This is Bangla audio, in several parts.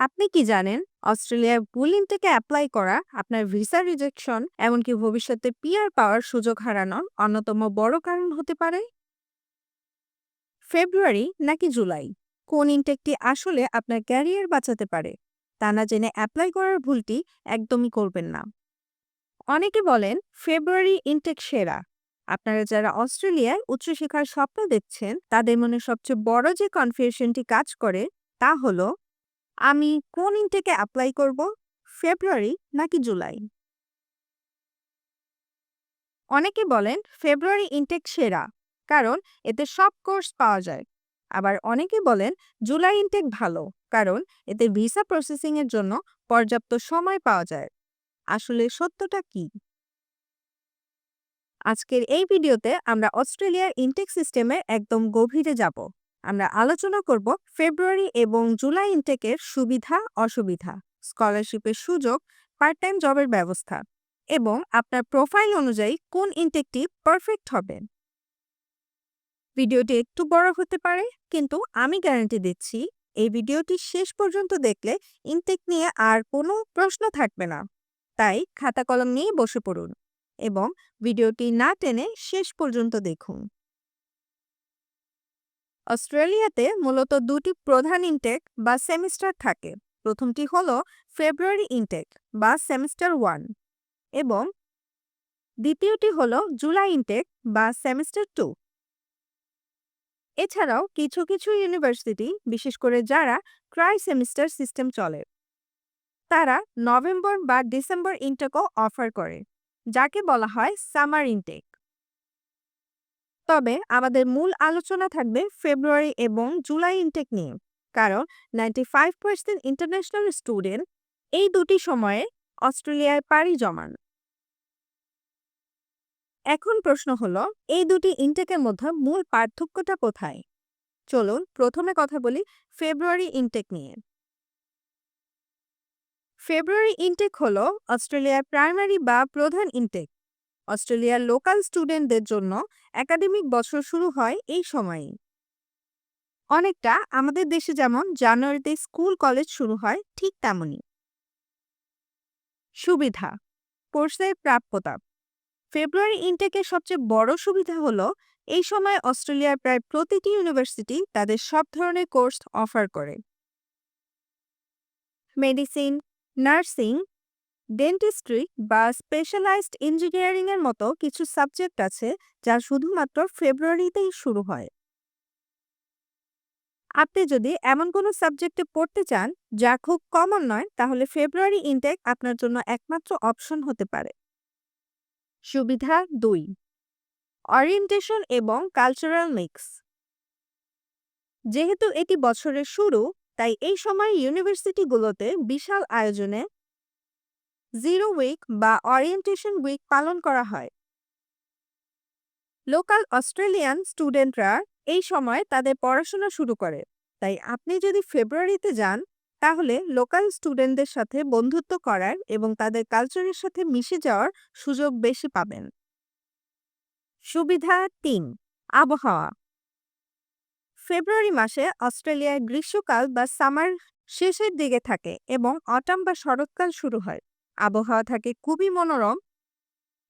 আপনি কি জানেন? অস্ট্রেলিয়ায় ভুল ইনটেকে অ্যাপ্লাই করা আপনার ভিসা রিজেকশন এমনকি ভবিষ্যতে পিআর পাওয়ার সুযোগ হারানোর অন্যতম বড় কারণ হতে পারে? ফেব্রুয়ারি নাকি জুলাই? কোন ইনটেকটি আসলে আপনার ক্যারিয়ার বাঁচাতে পারে? তা না জেনে অ্যাপ্লাই করার ভুলটি একদমই করবেন না। অনেকে বলেন, ফেব্রুয়ারি ইনটেক সেরা। আপনারা যারা অস্ট্রেলিয়ায় উচ্চশিক্ষার স্বপ্ন দেখছেন, তাদের মনে সবচেয়ে বড় যে কনফিউশনটি কাজ করে, তা হলো আমি কোন ইনটেকে অ্যাপ্লাই করব? ফেব্রুয়ারি নাকি জুলাই? অনেকে বলেন ফেব্রুয়ারি ইনটেক সেরা, কারণ এতে সব কোর্স পাওয়া যায়। আবার অনেকে বলেন জুলাই ইনটেক ভালো, কারণ এতে ভিসা প্রসেসিং এর জন্য পর্যাপ্ত সময় পাওয়া যায়। আসলে সত্যটা কি? আজকের এই ভিডিওতে আমরা অস্ট্রেলিয়ার ইনটেক সিস্টেমের একদম গভীরে যাব। আমরা আলোচনা করব ফেব্রুয়ারি এবং জুলাই ইনটেকের সুবিধা, অসুবিধা, স্কলারশিপের সুযোগ পার্ট টাইম জবের ব্যবস্থা এবং আপনার প্রোফাইল অনুযায়ী কোন ইনটেকটি পারফেক্ট হবে। ভিডিওটি একটু বড় হতে পারে, কিন্তু আমি গ্যারান্টি দিচ্ছি এই ভিডিওটি শেষ পর্যন্ত দেখলে ইনটেক নিয়ে আর কোনো প্রশ্ন থাকবে না। তাই খাতা কলম নিয়ে বসে পড়ুন এবং ভিডিওটি না টেনে শেষ পর্যন্ত দেখুন। অস্ট্রেলিয়াতে মূলত দুটি প্রধান ইনটেক বা সেমিস্টার থাকে। প্রথমটি হল ফেব্রুয়ারি ইনটেক বা সেমিস্টার ওয়ান এবং দ্বিতীয়টি হল জুলাই ইনটেক বা সেমিস্টার টু। এছাড়াও কিছু কিছু ইউনিভার্সিটি, বিশেষ করে যারা ট্রাই সেমিস্টার সিস্টেম চলে, তারা নভেম্বর বা ডিসেম্বর ইনটেকও অফার করে, যাকে বলা হয় সামার ইনটেক। তবে আমাদের মূল আলোচনা থাকবে ফেব্রুয়ারি এবং জুলাই ইনটেক নিয়ে। কারণ ninety five percent international student এই দুটি সময়ে অস্ট্রেলিয়ায় পাড়ি জমান। এখন প্রশ্ন হলো, এই দুটি ইনটেকের মধ্যে মূল পার্থক্যটা কোথায়? চলুন প্রথমে কথা বলি ফেব্রুয়ারি ইনটেক নিয়ে। ফেব্রুয়ারি ইনটেক হলো অস্ট্রেলিয়ার প্রাইমারি বা প্রধান ইনটেক। অস্ট্রেলিয়ার লোকাল স্টুডেন্টদের জন্য একাডেমিক বছর শুরু হয় এই সময়েই। অনেকটা আমাদের দেশে যেমন জানুয়ারিতে স্কুল কলেজ শুরু হয় ঠিক তেমনই। সুবিধা, কোর্সের প্রাপ্যতা। ফেব্রুয়ারি ইনটেকের সবচেয়ে বড় সুবিধা হলো এই সময় অস্ট্রেলিয়ার প্রায় প্রতিটি ইউনিভার্সিটি তাদের সব ধরনের কোর্স অফার করে। মেডিসিন, নার্সিং ডেন্টিস্ট্রি বা স্পেশালাইজড ইঞ্জিনিয়ারিং এর মতো কিছু সাবজেক্ট আছে যা শুধুমাত্র ফেব্রুয়ারিতেই শুরু হয়। আপনি যদি এমন কোনো সাবজেক্টে পড়তে চান যা খুব কমন নয়, তাহলে ফেব্রুয়ারি ইনটেক আপনার জন্য একমাত্র অপশন হতে পারে। সুবিধা দুই অরিয়েন্টেশন এবং কালচারাল মিক্স যেহেতু এটি বছরের শুরু, তাই এই সময় ইউনিভার্সিটিগুলোতে বিশাল আয়োজনে জিরো উইক বা অরিয়েন্টেশন উইক পালন করা হয়। লোকাল অস্ট্রেলিয়ান স্টুডেন্টরা এই সময় তাদের পড়াশোনা শুরু করে। তাই আপনি যদি ফেব্রুয়ারিতে যান, তাহলে লোকাল স্টুডেন্টদের সাথে বন্ধুত্ব করার এবং তাদের কালচারের সাথে মিশে যাওয়ার সুযোগ বেশি পাবেন। সুবিধা তিন, আবহাওয়া। ফেব্রুয়ারি মাসে অস্ট্রেলিয়ায় গ্রীষ্মকাল বা সামার শেষের দিকে থাকে এবং অটাম বা শরৎকাল শুরু হয়। আবহাওয়া থাকে খুবই মনোরম।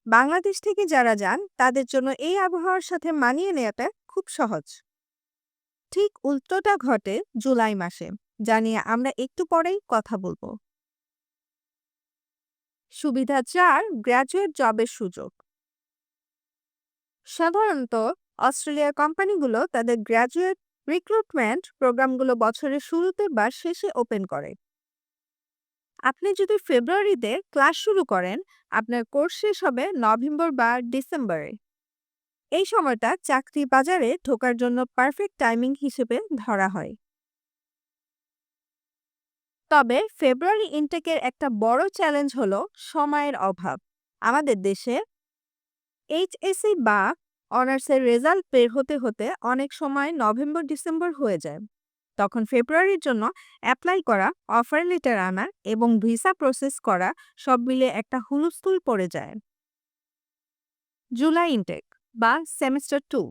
বাংলাদেশ থেকে যারা যান, তাদের জন্য এই আবহাওয়ার সাথে মানিয়ে নেওয়াটা খুব সহজ। ঠিক উল্টোটা ঘটে জুলাই মাসে, যা নিয়ে আমরা একটু পরেই কথা বলব। সুবিধা চার গ্র্যাজুয়েট জবের সুযোগ। সাধারণত অস্ট্রেলিয়ার কোম্পানিগুলো তাদের গ্র্যাজুয়েট রিক্রুটমেন্ট প্রোগ্রামগুলো বছরের শুরুতে বা শেষে ওপেন করে। আপনি যদি ফেব্রুয়ারিতে ক্লাস শুরু করেন, আপনার কোর্স শেষ হবে নভেম্বর বা ডিসেম্বরে। এই সময়টা চাকরি বাজারে ঢোকার জন্য পারফেক্ট টাইমিং হিসেবে ধরা হয়। তবে ফেব্রুয়ারি ইনটেকের একটা বড় চ্যালেঞ্জ হলো সময়ের অভাব। আমাদের দেশে এইচএসসি বা অনার্সের রেজাল্ট বের হতে হতে অনেক সময় নভেম্বর ডিসেম্বর হয়ে যায়। তখন ফেব্রুয়ারির জন্য অ্যাপ্লাই করা অফার লেটার আনা এবং ভিসা প্রসেস করা সব মিলে একটা হুলস্থুল পড়ে যায়। জুলাই ইনটেক বা সেমিস্টার টু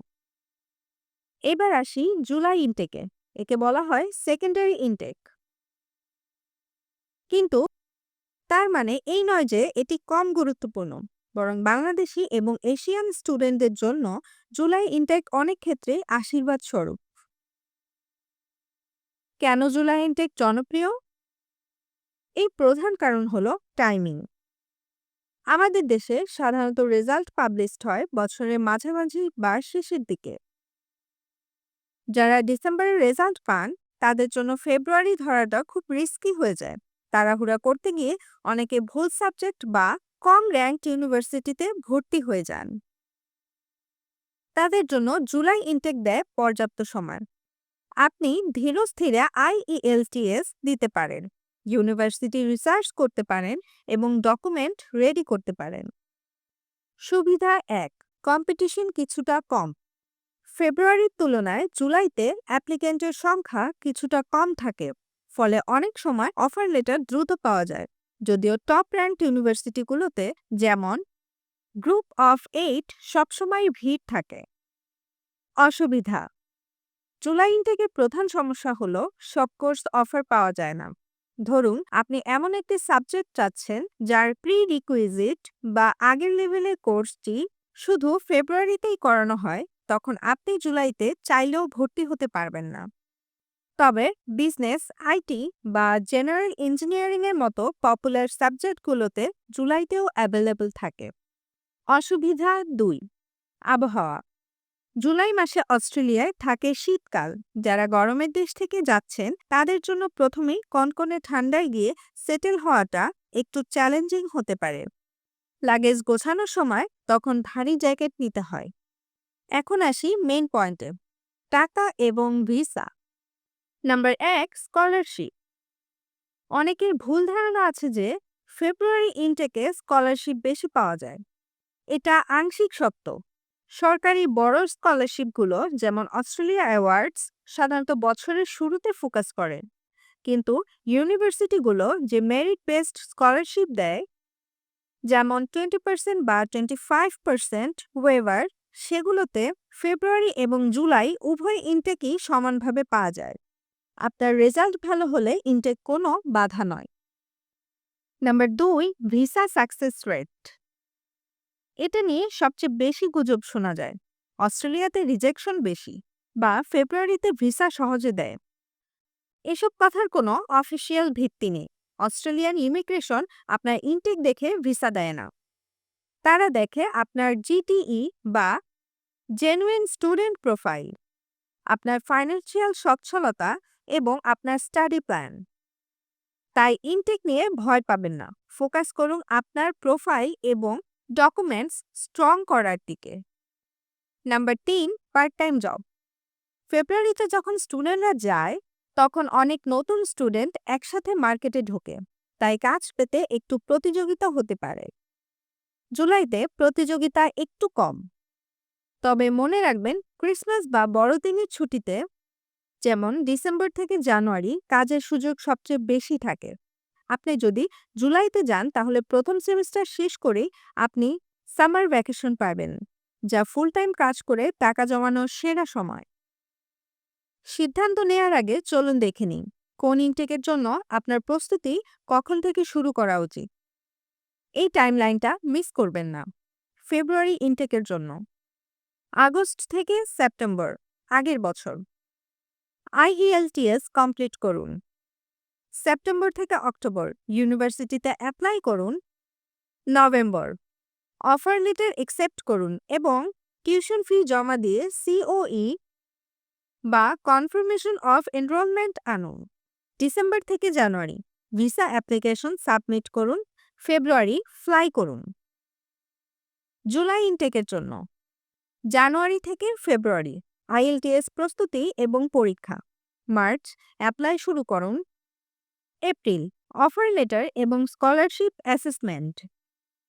এবার আসি জুলাই ইনটেকে একে বলা হয় সেকেন্ডারি ইনটেক কিন্তু তার মানে এই নয় যে এটি কম গুরুত্বপূর্ণ, বরং বাংলাদেশি এবং এশিয়ান স্টুডেন্টদের জন্য জুলাই ইনটেক অনেক ক্ষেত্রেই আশীর্বাদ স্বরূপ কেন জুলাই ইনটেক জনপ্রিয়? এই প্রধান কারণ হল টাইমিং। আমাদের দেশে সাধারণত রেজাল্ট পাবলিশড হয় বছরের মাঝামাঝি বা শেষের দিকে। যারা ডিসেম্বরে রেজাল্ট পান, তাদের জন্য ফেব্রুয়ারি ধরাটা খুব রিস্কি হয়ে যায়। তাড়াহুড়া করতে গিয়ে অনেকে ভুল সাবজেক্ট বা কম র্যাঙ্ক ইউনিভার্সিটিতে ভর্তি হয়ে যান। তাদের জন্য জুলাই ইনটেক দেয় পর্যাপ্ত সময়। আপনি ধীরস্থিরে আইইএলটিএস দিতে পারেন, ইউনিভার্সিটি রিসার্চ করতে পারেন এবং ডকুমেন্ট রেডি করতে পারেন। সুবিধা এক, কম্পিটিশন কিছুটা কম। ফেব্রুয়ারির তুলনায় জুলাইতে অ্যাপ্লিকেন্টের সংখ্যা কিছুটা কম থাকে, ফলে অনেক সময় অফার লেটার দ্রুত পাওয়া যায়, যদিও টপ র্যাঙ্ক ইউনিভার্সিটিগুলোতে যেমন গ্রুপ অফ এইট সবসময় ভিড় থাকে। অসুবিধা জুলাই ইনটেকের প্রধান সমস্যা হলো, সব কোর্স অফার পাওয়া যায় না। ধরুন, আপনি এমন একটি সাবজেক্ট চাচ্ছেন, যার প্রি রিকুইজিট বা আগের লেভেলের কোর্সটি শুধু ফেব্রুয়ারিতেই করানো হয়, তখন আপনি জুলাইতে চাইলেও ভর্তি হতে পারবেন না। তবে বিজনেস আইটি বা জেনারেল ইঞ্জিনিয়ারিংয়ের মতো পপুলার সাবজেক্টগুলোতে জুলাইতেও অ্যাভেলেবল থাকে। অসুবিধা দুই, আবহাওয়া। জুলাই মাসে অস্ট্রেলিয়ায় থাকে শীতকাল। যারা গরমের দেশ থেকে যাচ্ছেন, তাদের জন্য প্রথমেই কনকনে ঠান্ডায় গিয়ে সেটেল হওয়াটা একটু চ্যালেঞ্জিং হতে পারে। লাগেজ গোছানোর সময় তখন ভারী জ্যাকেট নিতে হয়। এখন আসি মেইন পয়েন্টে, টাকা এবং ভিসা। নাম্বার এক, স্কলারশিপ। অনেকের ভুল ধারণা আছে যে, ফেব্রুয়ারি ইনটেকে স্কলারশিপ বেশি পাওয়া যায়। এটা আংশিক সত্য। সরকারি বড় স্কলারশিপগুলো যেমন অস্ট্রেলিয়া অ্যাওয়ার্ডস সাধারণত বছরের শুরুতে ফোকাস করেন কিন্তু ইউনিভার্সিটিগুলো যে মেরিট বেসড স্কলারশিপ দেয়, যেমন টোয়েন্টি পার্সেন্ট বা টোয়েন্টি ফাইভ পার্সেন্ট ওয়েভার, সেগুলোতে ফেব্রুয়ারি এবং জুলাই উভয় ইনটেকই সমানভাবে পাওয়া যায়। আপনার রেজাল্ট ভালো হলে ইনটেক কোনো বাধা নয়। নাম্বার দুই, ভিসা সাকসেস রেট। এটা নিয়ে সবচেয়ে বেশি গুজব শোনা যায়। অস্ট্রেলিয়াতে রিজেকশন বেশি বা ফেব্রুয়ারিতে ভিসা সহজে দেয়। এসব কথার কোনো অফিসিয়াল ভিত্তি নেই। অস্ট্রেলিয়ান ইমিগ্রেশন আপনার ইনটেক দেখে ভিসা দেয় না। তারা দেখে আপনার জিটিই বা জেনুইন স্টুডেন্ট প্রোফাইল, আপনার ফাইন্যান্সিয়াল সচ্ছলতা এবং আপনার স্টাডি প্ল্যান। তাই ইনটেক নিয়ে ভয় পাবেন না। ফোকাস করুন আপনার প্রোফাইল এবং ডকুমেন্টস স্ট্রং করার দিকে। নাম্বার তিন পার্ট টাইম জব ফেব্রুয়ারিতে যখন স্টুডেন্টরা যায়, তখন অনেক নতুন স্টুডেন্ট একসাথে মার্কেটে ঢোকে, তাই কাজ পেতে একটু প্রতিযোগিতা হতে পারে। জুলাইতে প্রতিযোগিতা একটু কম। তবে মনে রাখবেন ক্রিসমাস বা বড়দিনের ছুটিতে, যেমন ডিসেম্বর থেকে জানুয়ারি কাজের সুযোগ সবচেয়ে বেশি থাকে। আপনি যদি জুলাইতে যান, তাহলে প্রথম সেমিস্টার শেষ করেই আপনি সামার ভ্যাকেশন পাবেন, যা ফুল টাইম কাজ করে টাকা জমানোর সেরা সময়। সিদ্ধান্ত নেয়ার আগে চলুন দেখে নিন কোন ইনটেকের জন্য আপনার প্রস্তুতি কখন থেকে শুরু করা উচিত। এই টাইমলাইনটা মিস করবেন না, ফেব্রুয়ারি ইনটেকের জন্য। আগস্ট থেকে সেপ্টেম্বর, আগের বছর। আইইএলটিএস কমপ্লিট করুন। সেপ্টেম্বর থেকে অক্টোবর। ইউনিভার্সিটিতে অ্যাপ্লাই করুন। নভেম্বর। অফার লেটার একসেপ্ট করুন এবং টিউশন ফি জমা দিয়ে সিওই বা কনফার্মেশন অফ এনরোলমেন্ট আনুন। ডিসেম্বর থেকে জানুয়ারি। ভিসা অ্যাপ্লিকেশন সাবমিট করুন। ফেব্রুয়ারি ফ্লাই করুন। জুলাই ইনটেকের জন্য। জানুয়ারি থেকে ফেব্রুয়ারি। আইএলটিএস প্রস্তুতি এবং পরীক্ষা। মার্চ। অ্যাপ্লাই শুরু করুন। এপ্রিল, অফার লেটার এবং স্কলারশিপ অ্যাসেসমেন্ট।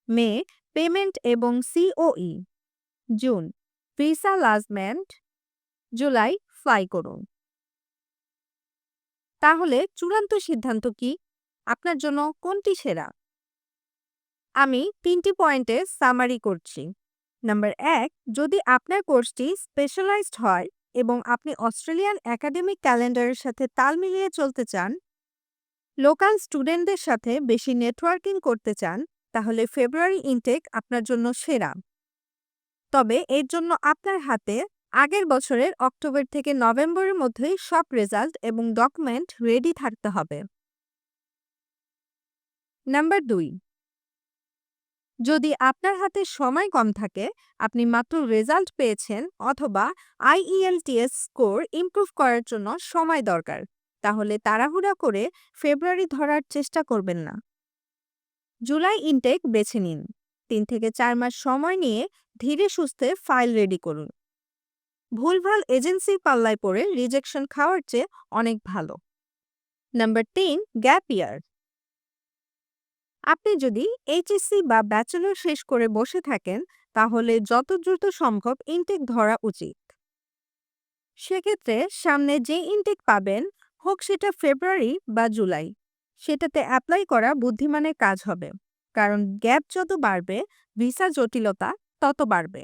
মে, পেমেন্ট এবং COE. June, visa lodgement July, fly করুন। তাহলে চূড়ান্ত সিদ্ধান্ত কি? আপনার জন্য কোনটি সেরা? আমি তিনটি পয়েন্টে সামারি করছি। নাম্বার এক, যদি আপনার কোর্সটি স্পেশালাইজড হয় এবং আপনি অস্ট্রেলিয়ান একাডেমিক ক্যালেন্ডারের সাথে তাল মিলিয়ে চলতে চান লোকাল স্টুডেন্টদের সাথে বেশি নেটওয়ার্কিং করতে চান, তাহলে ফেব্রুয়ারি ইনটেক আপনার জন্য সেরা। তবে এর জন্য আপনার হাতে আগের বছরের অক্টোবর থেকে নভেম্বরের মধ্যেই সব রেজাল্ট এবং ডকুমেন্ট রেডি থাকতে হবে। নাম্বার দুই। যদি আপনার হাতে সময় কম থাকে, আপনি মাত্র রেজাল্ট পেয়েছেন অথবা আইইএলটিএস স্কোর ইমপ্রুভ করার জন্য সময় দরকার। তাহলে তাড়াহুড়া করে ফেব্রুয়ারি ধরার চেষ্টা করবেন না। জুলাই ইনটেক বেছে নিন। তিন থেকে চার মাস সময় নিয়ে ধীরে সুস্থে ফাইল রেডি করুন। ভুলভাল এজেন্সির পাল্লায় পড়ে রিজেকশন খাওয়ার চেয়ে অনেক ভালো। নাম্বার তিন গ্যাপ ইয়ার আপনি যদি এইচএসসি বা ব্যাচেলর শেষ করে বসে থাকেন, তাহলে যত দ্রুত সম্ভব ইনটেক ধরা উচিত। সেক্ষেত্রে সামনে যে ইনটেক পাবেন হোক সেটা ফেব্রুয়ারি বা জুলাই। সেটাতে অ্যাপ্লাই করা বুদ্ধিমানের কাজ হবে। কারণ গ্যাপ যত বাড়বে ভিসা জটিলতা তত বাড়বে।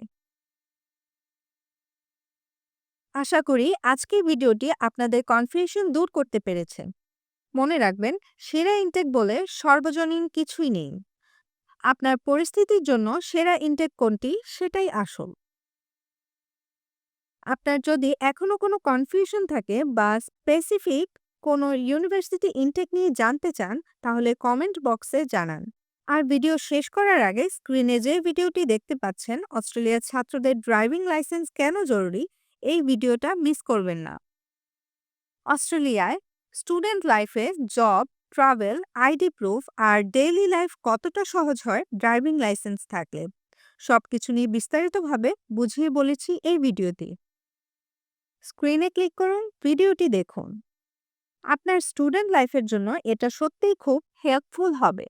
আশা করি আজকের ভিডিওটি আপনাদের কনফিউশন দূর করতে পেরেছে। মনে রাখবেন, সেরা ইনটেক বলে সর্বজনীন কিছুই নেই। আপনার পরিস্থিতির জন্য সেরা ইনটেক কোনটি সেটাই আসল। আপনার যদি এখনও কোনো কনফিউশন থাকে বা স্পেসিফিক কোনো ইউনিভার্সিটি ইনটেক নিয়ে জানতে চান, তাহলে কমেন্ট বক্সে জানান। আর ভিডিও শেষ করার আগে স্ক্রিনে যে ভিডিওটি দেখতে পাচ্ছেন, অস্ট্রেলিয়ার ছাত্রদের ড্রাইভিং লাইসেন্স কেন জরুরি, এই ভিডিওটা মিস করবেন না। অস্ট্রেলিয়ায় স্টুডেন্ট লাইফে জব ট্রাভেল আইডি প্রুফ আর ডেইলি লাইফ কতটা সহজ হয় ড্রাইভিং লাইসেন্স থাকলে। সবকিছু নিয়ে বিস্তারিতভাবে বুঝিয়ে বলেছি এই ভিডিওতে স্ক্রিনে ক্লিক করুন ভিডিওটি দেখুন। আপনার স্টুডেন্ট লাইফের জন্য এটা সত্যিই খুব হেল্পফুল হবে।